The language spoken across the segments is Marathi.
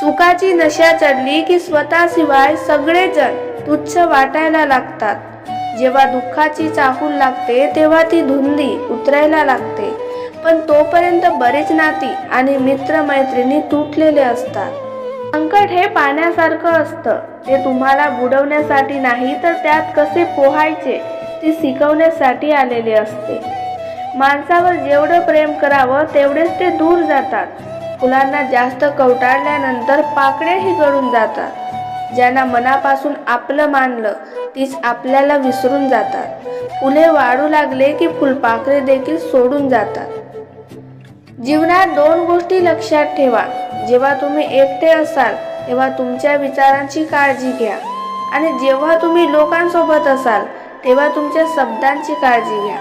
सुखाची नशा चढली की स्वतःशिवाय सगळेजण तुच्छ वाटायला लागतात. जेव्हा दुःखाची चाहूल लागते तेव्हा ती धुंदी उतरायला लागते. पण तोपर्यंत बरेच नाती आणि मित्रमैत्रिणी तुटलेले असतात. संकट हे पाण्यासारखं असतं. ते तुम्हाला बुडवण्यासाठी नाही तर त्यात कसे पोहायचे ते शिकवण्यासाठी आलेले असते. माणसावर जेवढं प्रेम करावं तेवढेच ते दूर जातात. फुलांना जास्त कवटाळल्यानंतर पाकळ्याही गळून जातात. ज्यांना मनापासून आपलं मानलं तीच आपल्याला विसरून जातात. फुले वाढू लागले की फुलपाखरे देखील सोडून जातात. जीवनात दोन गोष्टी लक्षात ठेवा. जेव्हा तुम्ही एकटे असाल तेव्हा तुमच्या विचारांची काळजी घ्या. आणि जेव्हा तुम्ही लोकांसोबत असाल तेव्हा तुमच्या शब्दांची काळजी घ्या.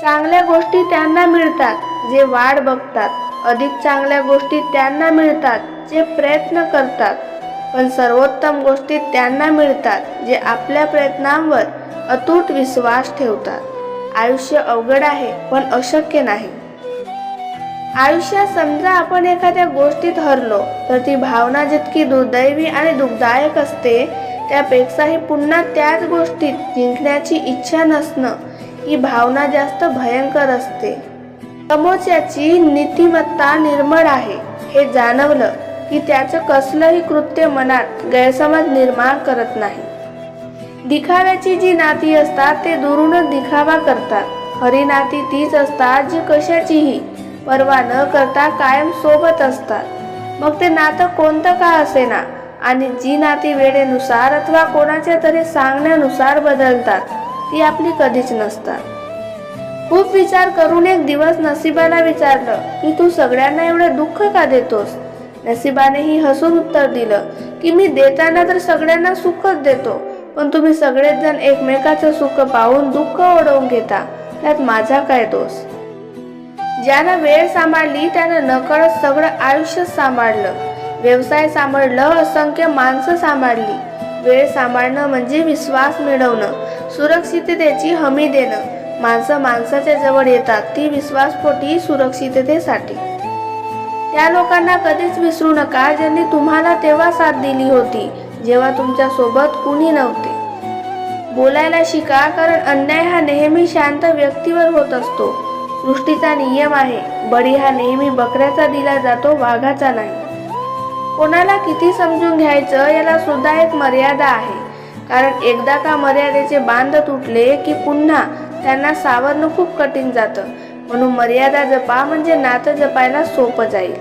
चांगल्या गोष्टी त्यांना मिळतात जे वाढ बघतात. अधिक चांगल्या गोष्टी त्यांना मिळतात जे प्रयत्न करतात. पण सर्वोत्तम गोष्टी त्यांना मिळतात जे आपल्या प्रयत्नांवर अतूट विश्वास ठेवतात. आयुष्य अवघड आहे पण अशक्य नाही. आयुष्यात समजा आपण एखाद्या गोष्टीत हरलो तर ती भावना जितकी दुर्दैवी आणि दुःखदायक असते त्यापेक्षाही पुन्हा त्याच गोष्टीत जिंकण्याची इच्छा नसणं ही भावना जास्त भयंकर असते. समोरच्याची नीतिमत्ता निर्मळ आहे. हे जाणवलं की त्याचं कसलंही कृत्य मनात गैरसमज निर्माण करत नाही. दिखाव्याची जी नाती असतात ते दुरूनच दिखावा करतात. खरी नाती तीच असतात जी कशाचीही पर्वा न करता कायम सोबत असतात. मग ते नातं कोणतं का असेना? आणि जी नाती वेळेनुसार अथवा कोणाच्या तरी सांगण्यानुसार बदलतात ती आपली कधीच नसतात. खूप विचार करून एक दिवस नसिबाला विचारलं की तू सगळ्यांना एवढं दुःख का देतोस? नसिबानेही हसून उत्तर दिलं की मी देताना तर सगळ्यांना सुखच देतो पण तुम्ही सगळेच जण एकमेकाचं सुख पाहून दुःख ओढवून घेता त्यात माझा काय दोष? ज्यानं वेळ सांभाळली त्यानं नकळत सगळं आयुष्य सांभाळलं. व्यवसाय सांभाळलं असंख्य माणसं सांभाळली. वेळ सांभाळणं म्हणजे विश्वास मिळवणं सुरक्षिततेची हमी देणं. माणसं माणसाच्या जवळ येतात ती विश्वासपोटी सुरक्षिततेसाठी. त्या लोकांना कधीच विसरू नका ज्यांनी तुम्हाला तेव्हा साथ दिली होती जेव्हा तुमच्यासोबत कुणी नव्हते. बोलायला शिका कारण अन्याय हा नेहमी शांत व्यक्तीवर होत असतो. सृष्टीचा नियम आहे बळी हा नेहमी बकऱ्याचा दिला जातो वाघाचा नाही. कोणाला किती समजून घ्यायचं याला सुद्धा एक मर्यादा आहे. कारण एकदा का मर्यादेचे बांध तुटले की पुन्हा त्यांना सावरणं खूप कठीण जातं. म्हणून मर्यादा जपा म्हणजे नातं जपायला सोपं जाईल.